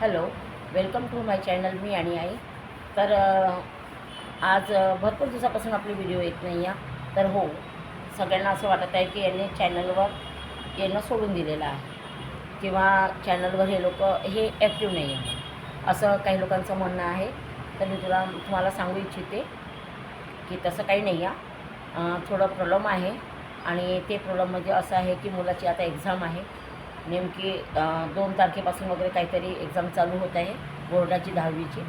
Hello welcome to my channel मी आणि आई. तर आज भरपूर दिवसापासून आपली व्हिडिओ येत नाही आहे. तर हो सगळ्यांना असं वाटत आहे की यांनी चॅनलवर येणं सोडून दिलेलं आहे. किंवा चॅनलवर हे लोक हे ॲक्टिव्ह नाही आहे. असं काही लोकांचं म्हणणं आहे. तर मी तुला तुम्हाला सांगू इच्छिते की तसं काही नाही आहे. थोडं प्रॉब्लेम आहे. आणि ते प्रॉब्लेम म्हणजे असं आहे की मुलाची आता एक्झाम आहे. नेमकी दोन तारखेपासून वगैरे काहीतरी एक्झाम चालू होत आहे बोर्डाची दहावीची.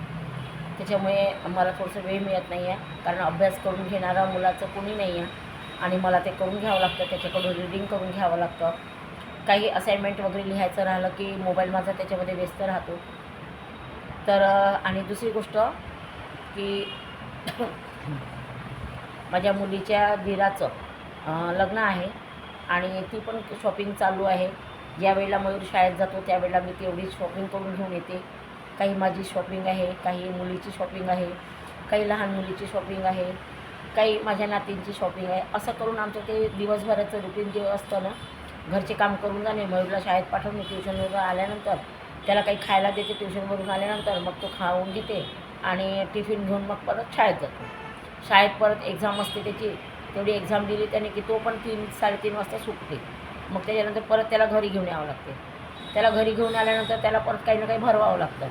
त्याच्यामुळे मला थोडंसं वेळ मिळत नाही आहे कारण अभ्यास करून घेणारा मुलाचं कोणी नाही आहे. आणि मला ते करून घ्यावं लागतं त्याच्याकडून रिडिंग करून घ्यावं लागतं. काही असाइनमेंट वगैरे लिहायचं राहिलं की मोबाईल माझा त्याच्यामध्ये व्यस्त राहतो. तर आणि दुसरी गोष्ट की माझ्या मुलीच्या दिराचं लग्न आहे. आणि ती पण शॉपिंग चालू आहे. ज्या वेळेला मयूर शाळेत जातो त्यावेळेला मी तेवढी शॉपिंग करून घेऊन येते. काही माझी शॉपिंग आहे काही मुलीची शॉपिंग आहे काही लहान मुलीची शॉपिंग आहे काही माझ्या नातींची शॉपिंग आहे. असं करून आमचं ते दिवसभराचं रुटीन जे असतं ना घरचे काम करून जाणे मयूरला शाळेत पाठवणे ट्युशनवरून आल्यानंतर त्याला काही खायला देते ट्युशनवरून आल्यानंतर मग तो खाऊन घेते आणि टिफिन घेऊन मग परत शाळेत जातो. शाळेत परत एक्झाम असते त्याची तेवढी एक्झाम दिली त्याने की तो पण तीन साडेतीन वाजता सुटते. मग त्याच्यानंतर परत त्याला घरी घेऊन यावं लागते. त्याला घरी घेऊन आल्यानंतर त्याला परत काही ना काही भरवावं लागतं.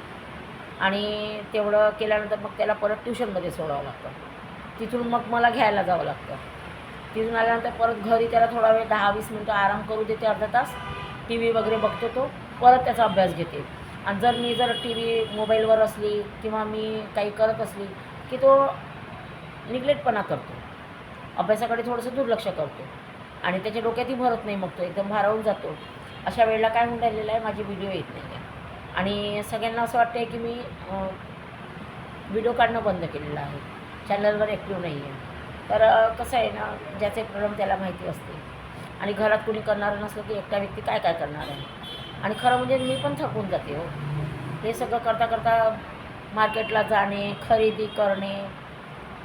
आणि तेवढं केल्यानंतर मग त्याला परत ट्युशनमध्ये सोडावं लागतं. तिथून मग मला घ्यायला जावं लागतं. तिथून आल्यानंतर परत घरी त्याला थोडा वेळ दहा वीस मिनटं आराम करू देते अर्धा तास. टी व्ही वगैरे बघतो तो. परत त्याचा अभ्यास घेते. आणि जर मी जर टी व्ही मोबाईलवर असली किंवा मी काही करत असली की तो निग्लेक्टपणा करतो. अभ्यासाकडे थोडंसं दुर्लक्ष करतो. आणि त्याच्या डोक्यातही भरत नाही मग तो एकदम भारावून जातो. अशा वेळेला काय होऊन राहिलेलं आहे माझी व्हिडिओ येत नाही आहे आणि सगळ्यांना असं वाटतं आहे की मी व्हिडिओ काढणं बंद केलेलं आहे. चॅनलवर ॲक्टिव्ह नाही आहे तर कसं आहे ना ज्याचे प्रॉब्लेम त्याला माहिती असते. आणि घरात कोणी करणारं नसलं की एकटा व्यक्ती काय काय करणार आहे? आणि खरं म्हणजे मी पण थकून जाते हो. हे सगळं करता करता मार्केटला जाणे खरेदी करणे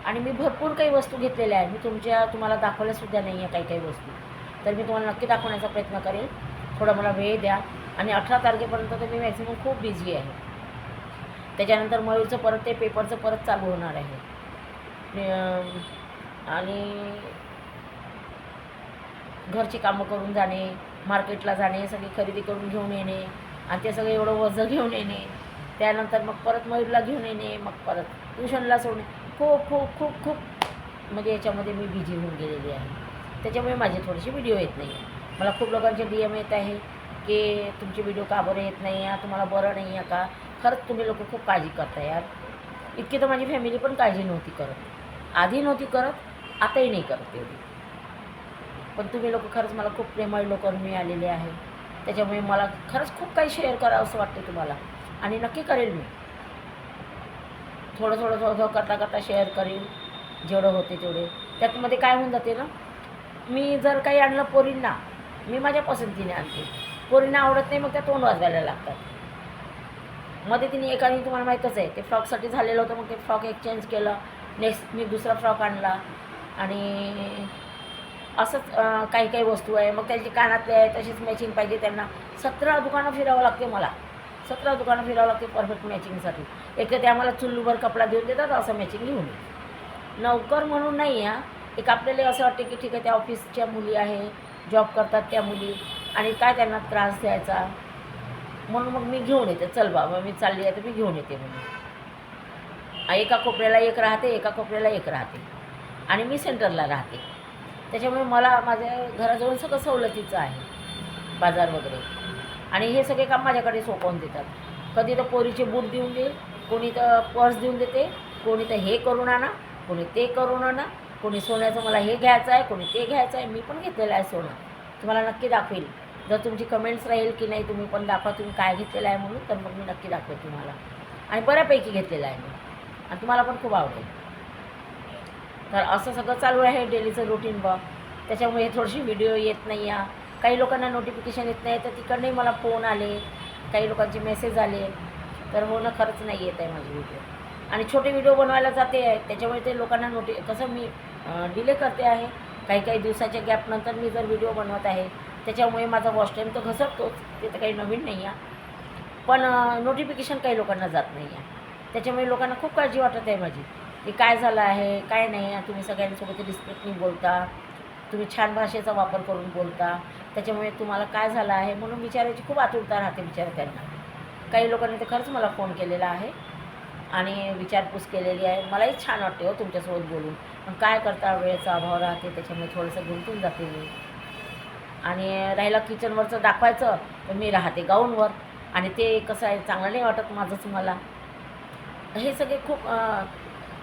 आणि मी भरपूर काही वस्तू घेतलेल्या आहेत. मी तुमच्या तुम्हाला दाखवल्यासुद्धा नाही आहे काही काही वस्तू. तर मी तुम्हाला नक्की दाखवण्याचा प्रयत्न करेल थोडा मला वेळ द्या. आणि अठरा तारखेपर्यंत तर मी मॅक्झिमम खूप बिझी आहे. त्याच्यानंतर मयूरचं परत ते पेपरचं परत चालू होणार आहे. आणि, आणि घरची कामं करून जाणे मार्केटला जाणे सगळी खरेदी करून घेऊन येणे आणि ते सगळं एवढं वजं घेऊन येणे. त्यानंतर मग परत मयूरला घेऊन येणे मग परत ट्युशनला सोडणे. खूप खूप खूप खूप म्हणजे याच्यामध्ये मी बिझी होऊन गेलेली आहे. त्याच्यामुळे माझे थोडेसे व्हिडिओ येत नाही आहे मला खूप लोकांचे डी एम येत आहे की तुमचे व्हिडिओ का बरं येत नाही आहे? तुम्हाला बरं नाही आहे का? खरंच तुम्ही लोक खूप काळजी करता यार. इतकी तर माझी फॅमिली पण काळजी नव्हती करत. आधी नव्हती करत आताही नाही करत एवढी. पण तुम्ही लोक खरंच मला खूप प्रेमळ लोक मिळालेले आहे. त्याच्यामुळे मला खरंच खूप काही शेअर करावं असं वाटतं तुम्हाला. आणि नक्की करेल मी. थोडं थोडं थोडं थोडं करता करता शेअर करीन. जेवढं होते तेवढे. त्यातमध्ये काय होऊन जाते ना मी जर काही आणलं पोरींना मी माझ्या पसंतीने आणते. पोरींना आवडत नाही मग त्या तोंड वाजवायला लागतात. मध्ये तिने एकाने तुम्हाला माहीतच आहे ते फ्रॉकसाठी झालेलं होतं मग ते फ्रॉक एक्सचेंज केलं. नेक्स्ट मी दुसरा फ्रॉक आणला. आणि असंच काही काही वस्तू आहे. मग त्यांची कानातले आहे तशीच मॅचिंग पाहिजे त्यांना. सतरा दुकानं फिरावं लागते मला. सतरा दुकानं फिरावं लागते परफेक्ट मॅचिंगसाठी एक तर ते आम्हाला चुल्लूभर कपडा देऊन देतात असं मॅचिंग घेऊन नौकर म्हणून नाही आहे एक आपल्याला असं वाटते की ठीक आहे त्या ऑफिसच्या मुली आहे जॉब करतात त्या मुली आणि काय त्यांना त्रास द्यायचा? म्हणून मग मी घेऊन येते. चल बाबा मी चालली आहे तर मी घेऊन येते म्हणून. एका कोपऱ्याला एक राहते एका कोपऱ्याला एक राहते. आणि मी सेंटरला राहते. त्याच्यामुळे मला माझ्या घराजवळ सगळं सवलतीचं आहे? बाजार वगैरे. आणि हे सगळे काम माझ्याकडे सोपवून देतात. कधी तर पोरीचे बूट देऊन देईल कोणी तर पर्स देऊन देते कोणी तर हे करून आणा कोणी ते करून आणा कोणी सोन्याचं मला हे घ्यायचं आहे कोणी ते घ्यायचं आहे मी पण घेतलेलं आहे सोनं. तुम्हाला नक्की दाखवेल. जर तुमची कमेंट्स राहील की नाही तुम्ही पण दाखवा तुम्ही काय घेतलेलं आहे म्हणून तर मग मी नक्की दाखवेल तुम्हाला. आणि बऱ्यापैकी घेतलेलं आहे मी. आणि तुम्हाला पण खूप आवडेल. तर असं सगळं चालू आहे डेलीचं रुटीन बघ. त्याच्यामुळे थोडीशी व्हिडिओ येत नाही आहे काही लोकांना नोटिफिकेशन येत नाही तर तिकडनंही मला फोन आले काही लोकांचे मेसेज आले. तर होणं खरंच नाही येत आहे माझी व्हिडिओ आणि छोटे व्हिडिओ बनवायला जाते आहे त्याच्यामुळे ते लोकांना नोटी कसं मी डिले करते आहे. काही काही दिवसाच्या गॅपनंतर मी जर व्हिडिओ बनवत आहे त्याच्यामुळे माझा वॉच टाईम तर घसरतोच ते तर काही नवीन नाही आहे. पण नोटिफिकेशन काही लोकांना जात नाही आहे. त्याच्यामुळे लोकांना खूप काळजी वाटत आहे माझी की काय झालं आहे काय नाही तुम्ही सगळ्यांसोबत रिस्पेक्टनी बोलता. तुम्ही छान भाषेचा वापर करून बोलता त्याच्यामुळे तुम्हाला काय झालं आहे म्हणून विचारायची खूप आतुरता राहते विचार त्यांना. काही लोकांनी तर खरंच मला फोन केलेला आहे आणि विचारपूस केलेली आहे. मलाही छान वाटते हो तुमच्यासोबत बोलून. पण काय करता वेळेचा अभाव राहते त्याच्यामुळे थोडंसं गुंतून जाते मी. आणि राहिला किचनवरचं दाखवायचं तर मी राहते गाऊनवर. आणि ते कसं आहे चांगलं नाही वाटत माझंच मला. हे सगळे खूप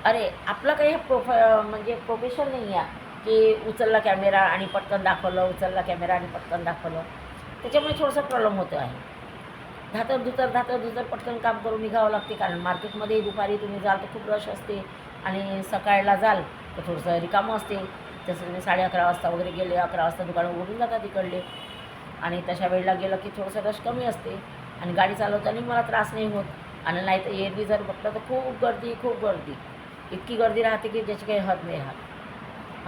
अरे आपलं काही प्रोफ म्हणजे प्रोफेशन नाही आहे. की उचलला कॅमेरा आणि पटकन दाखवलं उचलला कॅमेरा आणि पटकन दाखवलं. त्याच्यामुळे थोडंसं प्रॉब्लेम होतो आहे. धातर धुतर धातर धुतर पटकन काम करून निघावं लागते कारण मार्केटमध्ये दुपारी तुम्ही जाल तर खूप रश असते आणि सकाळला जाल तर थोडंसं रिकामं असते. तसं तुम्ही साडे अकरा वाजता वगैरे गेले अकरा वाजता दुकानं उघडून जातात तिकडले. आणि तशा वेळेला गेलं की थोडंसं रश कमी असते आणि गाडी चालवताना मला त्रास नाही होत. आणि नाही तर एरवी जर बघलं तर खूप गर्दी खूप गर्दी. इतकी गर्दी राहते की ज्याची काही हद नाही राहत.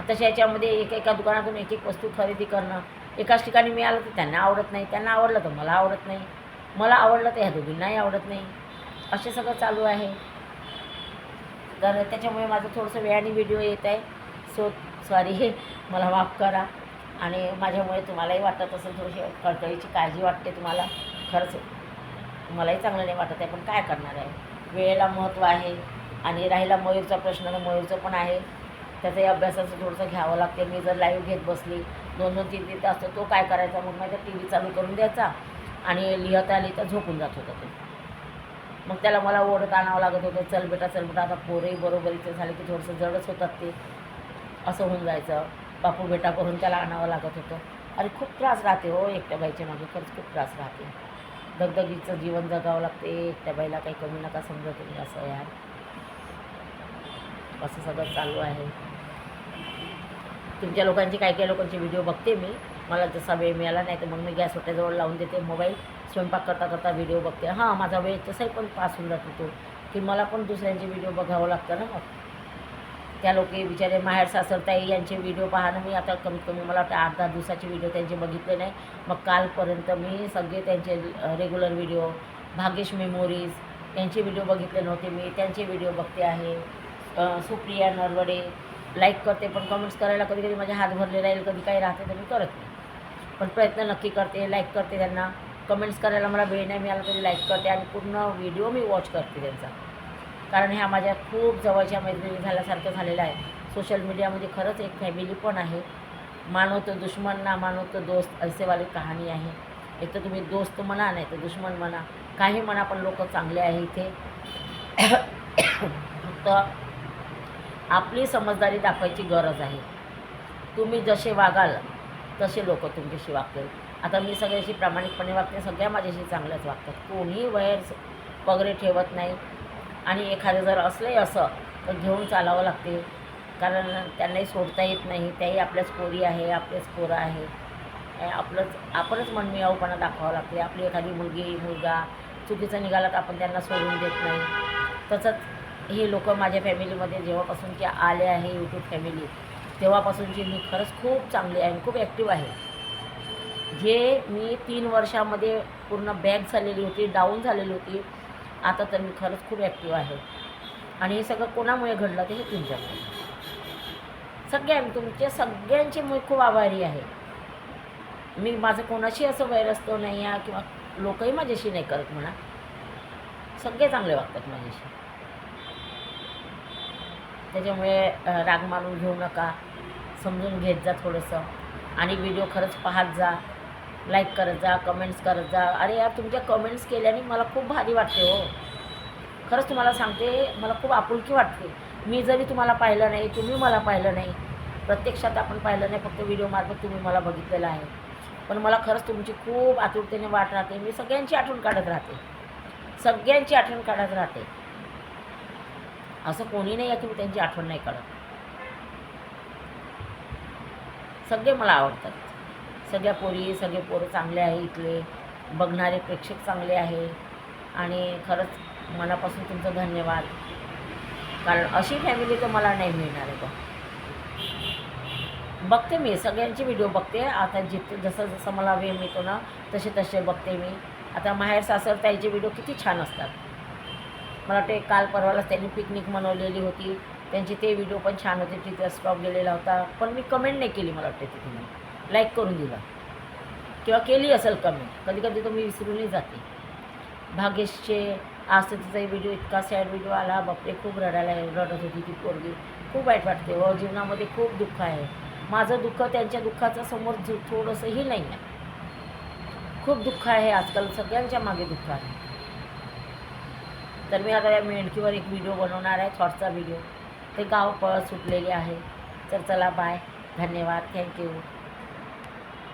तशा याच्यामध्ये एक एका दुकानातून एक एक वस्तू खरेदी करणं. एकाच ठिकाणी मिळालं तर त्यांना आवडत नाही. त्यांना आवडलं तर मला आवडत नाही. मला आवडलं तर ह्या दोघींनाही आवडत नाही. असे सगळं चालू आहे. तर त्याच्यामुळे माझं थोडंसं वेळाने व्हिडिओ येत आहे. सो सॉरी हे मला माफ करा. आणि माझ्यामुळे तुम्हालाही वाटत असेल थोडीशी कळकळीची काळजी वाटते तुम्हाला. खरंच मलाही चांगलं नाही वाटत आहे पण काय करणार आहे? वेळेला महत्त्व आहे आणि राहिला मयूरचा प्रश्न तर मयूरचं पण आहे. त्याचाही अभ्यासाचं थोडंसं घ्यावं लागते. मी जर लाईव्ह घेत बसली दोन दोन तीन तीन तास तो काय करायचा? मग माझ्या टी व्ही चालू करून द्यायचा आणि लिहिता लिहिता झोपून जात होता तो. मग त्याला मला ओढत आणावं लागत होतं चल बेटा चल बेटा आता पोरही बरोबरीचे झाले की थोडंसं जडच होतात ते. असं होऊन जायचं. बापू बेटा करून त्याला आणावं लागत होतं. अरे खूप त्रास राहते हो एकट्या बाईच्या मागे. खरंच खूप त्रास राहते. दगदगीचं जीवन जगावं लागते. एकट्या बाईला काही कमी नका समजत तुम्ही असं यार. असं सगळं चालू आहे. तुमच्या लोकांची काही काही लोकांचे व्हिडिओ बघते मी. मला जसा वेळ मिळाला नाही तर मग मी गॅस जवळ लावून देते मोबाईल स्वयंपाक करता करता व्हिडिओ बघते. हां माझा वेळ तसाही पण पास होऊन जातो तो. की मला पण दुसऱ्यांचे व्हिडिओ बघावं लागतं ना मग. त्या लोक बिचारे माहेर सासरताई यांचे व्हिडिओ पाहणं मी आता कमीत कमी मला वाटतं आठ दहा दिवसाचे व्हिडिओ त्यांचे बघितले नाही. मग कालपर्यंत मी सगळे त्यांचे रेग्युलर व्हिडिओ भाग्यश मेमोरीज यांचे व्हिडिओ बघितले नव्हते मी. त्यांचे व्हिडिओ बघते आहे. सुप्रिया नरवडे लाईक करते पण कमेंट्स करायला कधी कधी माझे हात भरले राहील कधी काही राहते तर मी करत नाही. पण प्रयत्न नक्की करते लाईक करते त्यांना. कमेंट्स करायला मला वेळ नाही मिळाला तरी लाईक करते आणि पूर्ण व्हिडिओ मी वॉच करते त्यांचा. कारण ह्या माझ्या खूप जवळच्या मैत्रिणी झाल्यासारखं झालेलं आहे. सोशल मीडियामध्ये खरंच एक फॅमिली पण आहे. मानो तो दुश्मन ना मानो तो दोस्त असेवाली कहाणी आहे. एक तर तुम्ही दोस्त म्हणा नाही तर दुश्मन म्हणा. काही म्हणा पण लोक चांगले आहे इथे. फक्त आपली समजदारी दाखवायची गरज आहे. तुम्ही जसे वागाल तसे लोक तुमच्याशी वागतील. आता मी सगळ्याशी प्रामाणिकपणे वागते सगळ्या माझ्याशी चांगल्याच वागतात. कोणीही वैर वगैरे ठेवत नाही. आणि एखादं जर असलंही असं तर घेऊन चालावं लागते. कारण त्यांनाही सोडता येत नाही. त्याही आपल्याच पोरी आहे आपलेच पोरं आहे. आपलंच आपणच मनमिळाऊपणा दाखवावं लागते. आपली एखादी मुलगी मुलगा चुकीचं निघाला तर आपण त्यांना सोडून देत नाही. तसंच हे लोक माझ्या फॅमिलीमध्ये जेव्हापासूनचे आले आहे यूट्यूब फॅमिली तेव्हापासूनची मी खरंच खूप चांगली आहे खूप ॲक्टिव्ह आहे. जे मी तीन वर्षामध्ये पूर्ण बॅक झालेली होती डाऊन झालेली होती आता तर मी खरंच खूप ॲक्टिव्ह आहे. आणि हे सगळं कोणामुळे घडलं ते हे तुमच्यामुळे सगळ्यां तुमच्या सगळ्यांचे मी खूप आभारी आहे. मी माझं कोणाशी असं वैरस्तो नाही आहे किंवा लोकही माझ्याशी नाही करत म्हणा. सगळे चांगले वागतात माझ्याशी. त्याच्यामुळे राग मानून घेऊ नका. समजून घेत जा थोडंसं. आणि व्हिडिओ खरंच पाहत जा. लाईक करत जा कमेंट्स करत जा. अरे यार तुमच्या कमेंट्स केल्याने मला खूप भारी वाटते हो. खरंच तुम्हाला सांगते मला खूप आपुलकी वाटते. मी जरी तुम्हाला पाहिलं नाही तुम्ही मला पाहिलं नाही. प्रत्यक्षात आपण पाहिलं नाही फक्त व्हिडिओमार्फत तुम्ही मला बघितलेलं आहे. पण मला खरंच तुमची खूप आतुरतेने वाट राहते. मी सगळ्यांची आठवण काढत राहते. सगळ्यांची आठवण काढत राहते. असं कोणी नाही आहे की मी त्यांची आठवण नाही काढत. सगळे मला आवडतात. सगळ्या पोरी सगळे पोरं चांगले आहे इथले बघणारे प्रेक्षक चांगले आहे आणि खरंच मनापासून तुमचं धन्यवाद. कारण अशी फॅमिली तर मला नाही मिळणार आहे बघ. बघते मी सगळ्यांचे व्हिडिओ बघते. आता जिथे जसं जसं मला वेळ मिळतो ना तसे तसे बघते मी. आता माहेर सासर ताईचे व्हिडिओ किती छान असतात. मला वाटते काल परवालाच त्यांनी पिकनिक मनवलेली होती. त्यांचे ते व्हिडिओ पण छान होते तिथं स्टॉप गेलेला होता. पण मी कमेंट नाही केली मला वाटते तिथे. मी लाईक करून दिलं. किंवा केली असेल कमेंट कधी कधी तो मी विसरूनही जाते. भाग्येशचे आज तर तिचा व्हिडिओ इतका सॅड व्हिडिओ आला. बापरे खूप रडायला रडत होती ती पोरगी. खूप वाईट वाटते. व जीवनामध्ये खूप दुःख आहे. माझं दुःख त्यांच्या दुःखाचं समोर थोडंसंही नाही आहे खूप दुःख आहे आजकाल. सगळ्यांच्या मागे दुःख आहे. तर मी आता या मेंढकीवर एक व्हिडिओ बनवणार आहे थॉटचा व्हिडिओ ते गाव पळत सुटलेले आहे. तर चला बाय धन्यवाद. थँक्यू